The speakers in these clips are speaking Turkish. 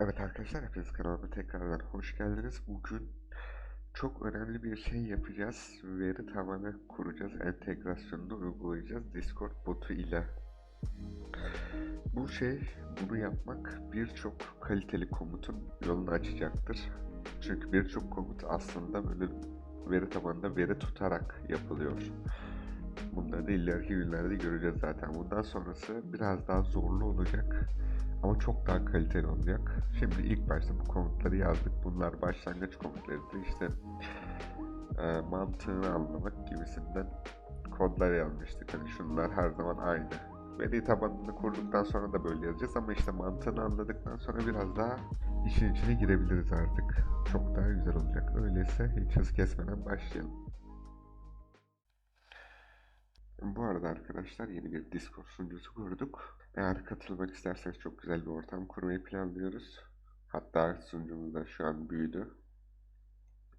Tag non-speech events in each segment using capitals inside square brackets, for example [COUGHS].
Evet arkadaşlar hepiniz kanalıma tekrardan hoş geldiniz. Bugün çok önemli bir şey yapacağız. Veri tabanı kuracağız. Entegrasyonunu uygulayacağız Discord botu ile. Bu şey, bunu yapmak birçok kaliteli komutun yolunu açacaktır. Çünkü birçok komut aslında böyle veri tabanında veri tutarak yapılıyor. Bunları da ileriki günlerde göreceğiz zaten. Bundan sonrası biraz daha zorlu olacak ama çok daha kaliteli olacak. Şimdi ilk başta bu komutları yazdık. Bunlar başlangıç komutlarıydı. İşte e, mantığını anlamak gibisinden kodlar yazmıştık. Hani şunlar her zaman aynı. Veri tabanını kurduktan sonra da böyle yazacağız ama işte mantığını anladıktan sonra biraz daha işin içine girebiliriz artık. Çok daha güzel olacak. Öyleyse hiç hız kesmeden başlayalım. Bu arada arkadaşlar yeni bir Discord sunucusu kurduk. Eğer katılmak isterseniz çok güzel bir ortam kurmayı planlıyoruz. Hatta sunucumuz da şu an büyüdü.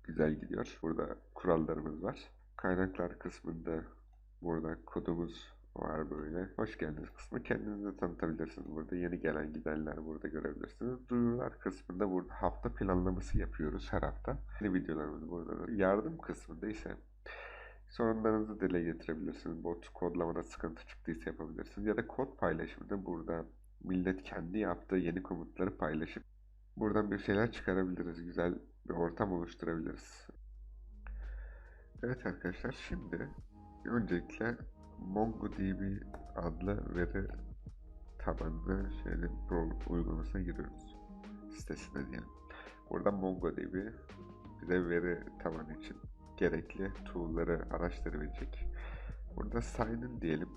Güzel gidiyor. Burada kurallarımız var. Kaynaklar kısmında burada kodumuz var böyle. Hoş geldiniz kısmı. Kendinizi de tanıtabilirsiniz burada. Yeni gelen gidenler burada görebilirsiniz. Duyurular kısmında burada hafta planlaması yapıyoruz her hafta. Yeni videolarımız burada. Yardım kısmında ise Sorunlarınızı dile getirebilirsiniz. Bot kodlamada sıkıntı çıktıysa yapabilirsiniz. Ya da kod paylaşımında burada millet kendi yaptığı yeni komutları paylaşıp buradan bir şeyler çıkarabiliriz. Güzel bir ortam oluşturabiliriz. Evet arkadaşlar şimdi öncelikle MongoDB adlı veri tabanlı şeyin pro uygulamasına giriyoruz. Sitesine diyelim. Buradan MongoDB bize veri tabanı için gerekli tool'ları araştırabilecek. Burada sign in diyelim.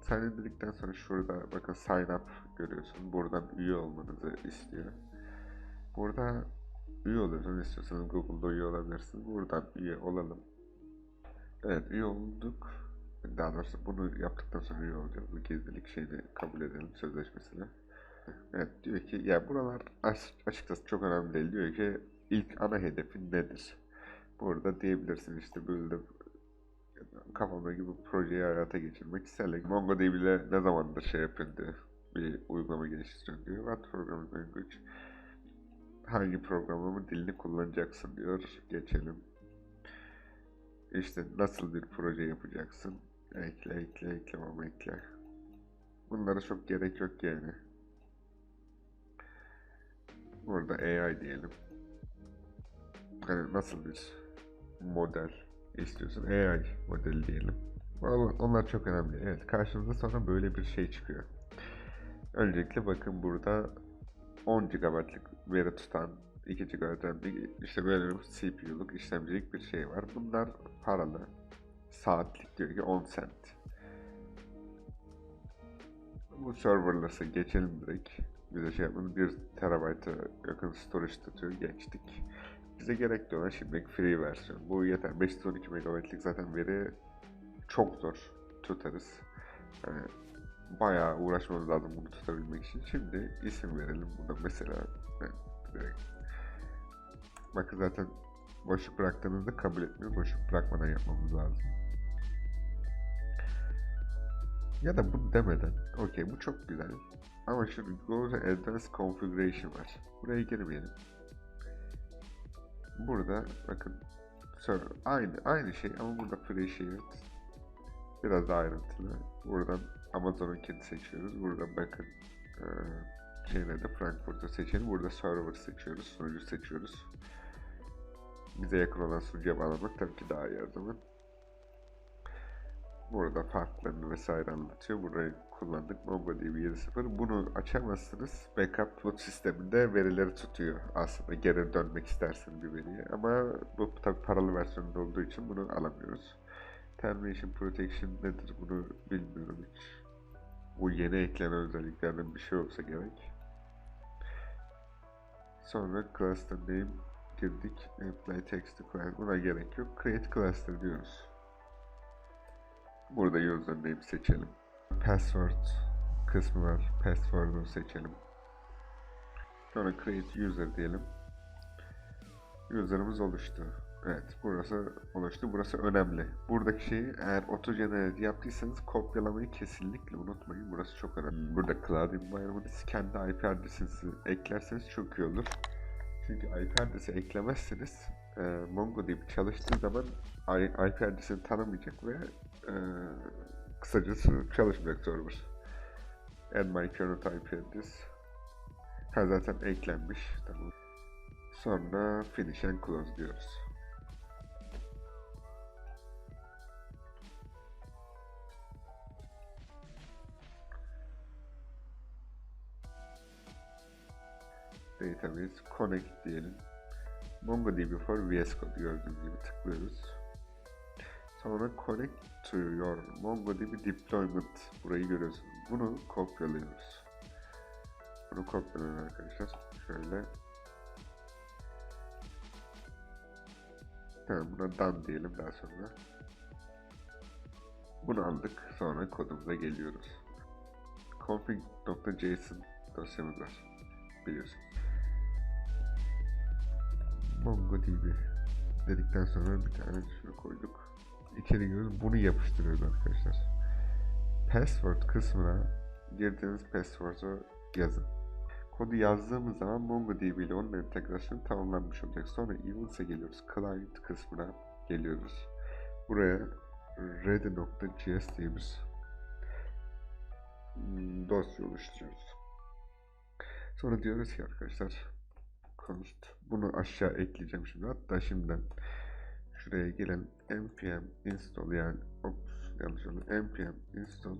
Sign in dedikten sonra şurada bakın sign up görüyorsun. Buradan üye olmanızı istiyor. Burada üye oluyorsunuz. istiyorsanız Google'da üye olabilirsiniz. Buradan üye olalım. Evet üye olduk. Daha doğrusu bunu yaptıktan sonra üye olacağız. Bu gizlilik şeyini kabul edelim sözleşmesine. Evet diyor ki ya buralar açıkçası çok önemli değil. Diyor ki ilk ana hedefin nedir? Burada diyebilirsin işte böyle kafamdaki bu projeyi hayata geçirmek isterler. MongoDB ile ne zamandır şey yapıldı bir uygulama geliştiriyor diyor. What programming language hangi programlama dilini kullanacaksın diyor. Geçelim. İşte nasıl bir proje yapacaksın? Ekle, ekle, ekle, ama ekle. Bunlara çok gerek yok yani. Burada AI diyelim. Hani nasıl bir model istiyorsun. AI modeli diyelim. Onlar çok önemli. Evet karşınıza sonra böyle bir şey çıkıyor. Öncelikle bakın burada 10 GB'lık veri tutan 2 GB işte böyle bir CPU'luk işlemcilik bir şey var. Bunlar paralı. Saatlik diyor ki 10 cent. Bu serverless'a geçelim direkt. Bize şey yapmanın 1 terabayta yakın storage tutuyor. Geçtik. Bize gerekli olan şimdilik free versiyon. Bu yeter. 512 MB'lik zaten veri çok zor tutarız. Yani bayağı uğraşmamız lazım bunu tutabilmek için. Şimdi isim verelim buna mesela. Direkt. Bakın zaten boşluk bıraktığınızda kabul etmiyor. Boşluk bırakmadan yapmamız lazım. Ya da bu demeden, okey bu çok güzel. Ama şu Go to Advanced Configuration var. Buraya girmeyelim. Burada bakın server aynı aynı şey ama burada free shared biraz daha ayrıntılı. Buradan Amazon'unkini seçiyoruz. Burada bakın e, şeyine de Frankfurt'u seçelim. Burada server seçiyoruz. Sunucu seçiyoruz. Bize yakın olan sunucuya bağlamak tabii ki daha iyi o zaman. Burada farklarını vesaire anlatıyor. Burayı kullandık. MongoDB 7.0. Bunu açamazsınız. Backup bulut sisteminde verileri tutuyor aslında. Geri dönmek istersin bir veriye. Ama bu tabi paralı versiyonunda olduğu için bunu alamıyoruz. Termination Protection nedir bunu bilmiyorum hiç. Bu yeni eklenen özelliklerden bir şey olsa gerek. Sonra cluster name girdik. Apply text to class. Buna gerek yok. Create cluster diyoruz. Burada username seçelim. Password kısmı var. Password'u seçelim. Sonra create user diyelim. User'ımız oluştu. Evet, burası oluştu. Burası önemli. Buradaki şeyi eğer auto-generate yaptıysanız kopyalamayı kesinlikle unutmayın. Burası çok önemli. Burada cloud environment siz kendi IP adresinizi eklerseniz çok iyi olur. Çünkü IP adresi eklemezseniz e, MongoDB çalıştığı zaman IP adresini tanımayacak ve kısacası çalışmayacak server. Add my current IP address. Ha zaten eklenmiş. Tamam. Sonra finish and close diyoruz. Database connect diyelim. MongoDB for VS Code gördüğünüz gibi tıklıyoruz. Sonra connect to your MongoDB deployment burayı görüyorsunuz. Bunu kopyalıyoruz. Bunu kopyalıyoruz arkadaşlar. Şöyle. Tamam buna done diyelim daha sonra. Bunu aldık. Sonra kodumuza geliyoruz. config.json dosyamız var. Biliyorsunuz. MongoDB dedikten sonra bir tane şunu koyduk. İçeri giriyoruz. Bunu yapıştırıyoruz arkadaşlar. Password kısmına girdiğiniz password'u yazın. Kodu yazdığımız zaman MongoDB ile onun entegrasyonu tamamlanmış olacak. Sonra Events'e geliyoruz. Client kısmına geliyoruz. Buraya ready.js diye bir dosya oluşturuyoruz. Sonra diyoruz ki arkadaşlar const bunu aşağı ekleyeceğim şimdi. Hatta şimdiden şuraya gelen npm install yani ops yanlış oldu. npm install.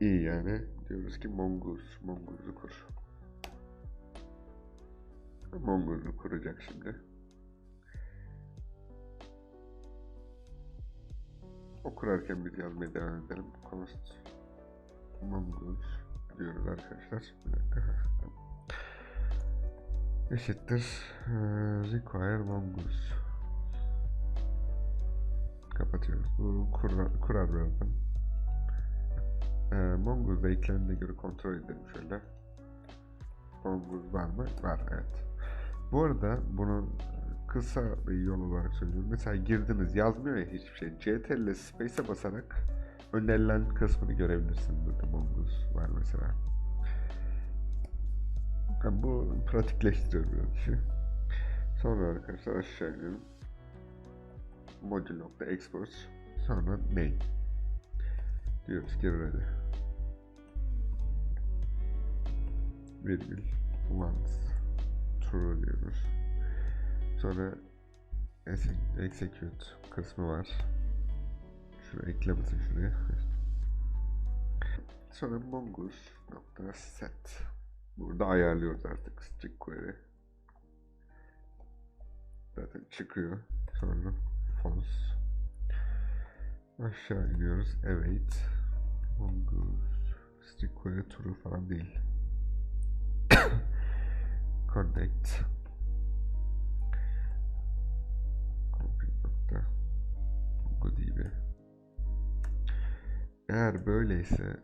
İyi yani. Diyoruz ki mongoose mongoose kur. Mongoose kuracak şimdi. O kurarken biz yazmaya devam edelim. Const mongoose diyoruz arkadaşlar. Eşittir. Eee, require mongoose kapatıyoruz. Bu kurar, kurar birazdan. Ee, Mongoose eklendiğine göre kontrol edelim şöyle. Mongoose var mı? Var evet. Bu arada bunun kısa bir yol olarak söylüyorum. Mesela girdiniz yazmıyor ya hiçbir şey. CTRL Space'e basarak önerilen kısmını görebilirsiniz. Burada Mongoose var mesela. Yani bu pratikleştiriyor biraz işi. Sonra arkadaşlar aşağı inelim module.export sonra name diyoruz ki ready virgül once true diyoruz. Sonra exe- execute kısmı var. Şuraya eklemesin şuraya. Sonra mongoose nokta set. Burada ayarlıyoruz artık strict query. Zaten çıkıyor. Sonra false aşağı iniyoruz. Await mongoose stick query true falan değil. [COUGHS] Connect. Mongodb eğer böyleyse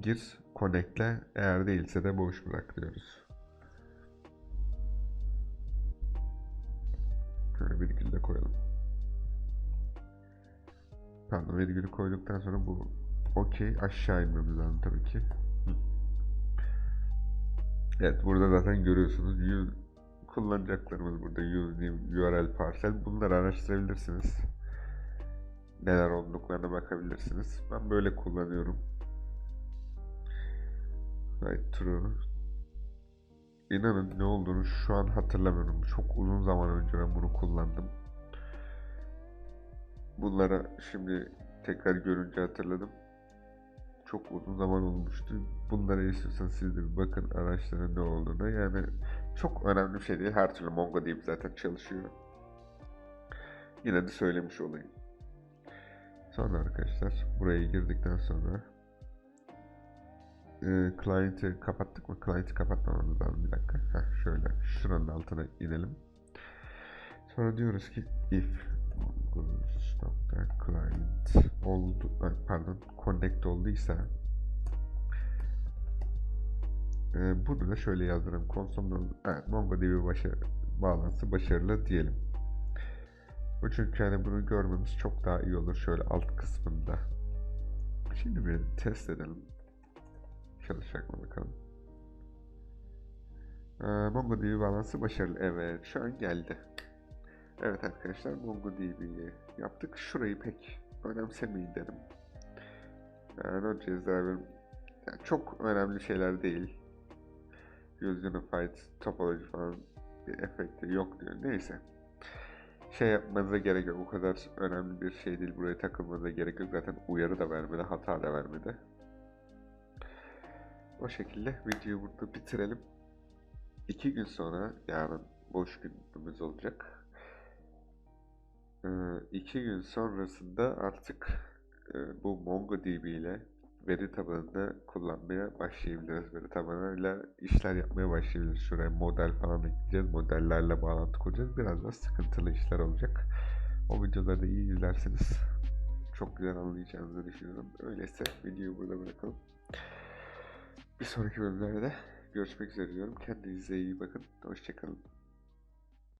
gir connect'le. Eğer değilse de boş bırak diyoruz Pardon virgülü koyduktan sonra bu okey aşağı inmemiz lazım tabii ki. Hı. Evet burada zaten görüyorsunuz use kullanacaklarımız burada use new URL parcel bunları araştırabilirsiniz. Neler olduklarına bakabilirsiniz. Ben böyle kullanıyorum. Right true. İnanın ne olduğunu şu an hatırlamıyorum. Çok uzun zaman önce ben bunu kullandım. Bunlara şimdi tekrar görünce hatırladım. Çok uzun zaman olmuştu. Bunlara istiyorsanız siz de bir bakın araçların ne olduğuna. Yani çok önemli bir şey değil. Her türlü MongoDB zaten çalışıyor. Yine de söylemiş olayım. Sonra arkadaşlar buraya girdikten sonra e, client'i kapattık mı? Client'i kapatmamamız lazım bir dakika. Heh, şöyle şuranın altına inelim. Sonra diyoruz ki if client oldu pardon connect olduysa e, bunu da şöyle yazdıralım. Console evet, MongoDB başa, bağlantısı başarılı diyelim. Bu çünkü hani bunu görmemiz çok daha iyi olur şöyle alt kısmında. Şimdi bir test edelim. Çalışacak mı bakalım. Ee, MongoDB bağlantısı başarılı. Evet şu an geldi. Evet arkadaşlar MongoDB'yi yaptık. Şurayı pek önemsemeyin dedim. Yani Node.js yani çok önemli şeyler değil. Use Unified Topology falan bir efekti yok diyor. Neyse. Şey yapmanıza gerek yok. O kadar önemli bir şey değil. Buraya takılmanıza gerek yok. Zaten uyarı da vermedi. Hata da vermedi. O şekilde videoyu burada bitirelim. İki gün sonra yarın boş günümüz olacak. İki gün sonrasında artık e, bu MongoDB ile veri tabanını kullanmaya başlayabiliriz. Veri tabanıyla işler yapmaya başlayabiliriz. Şuraya model falan ekleyeceğiz. Modellerle bağlantı kuracağız. Biraz da sıkıntılı işler olacak. O videoları da iyi izlerseniz çok güzel anlayacağınızı düşünüyorum. Öyleyse videoyu burada bırakalım. Bir sonraki bölümlerde görüşmek üzere diyorum. Kendinize iyi bakın. Hoşçakalın.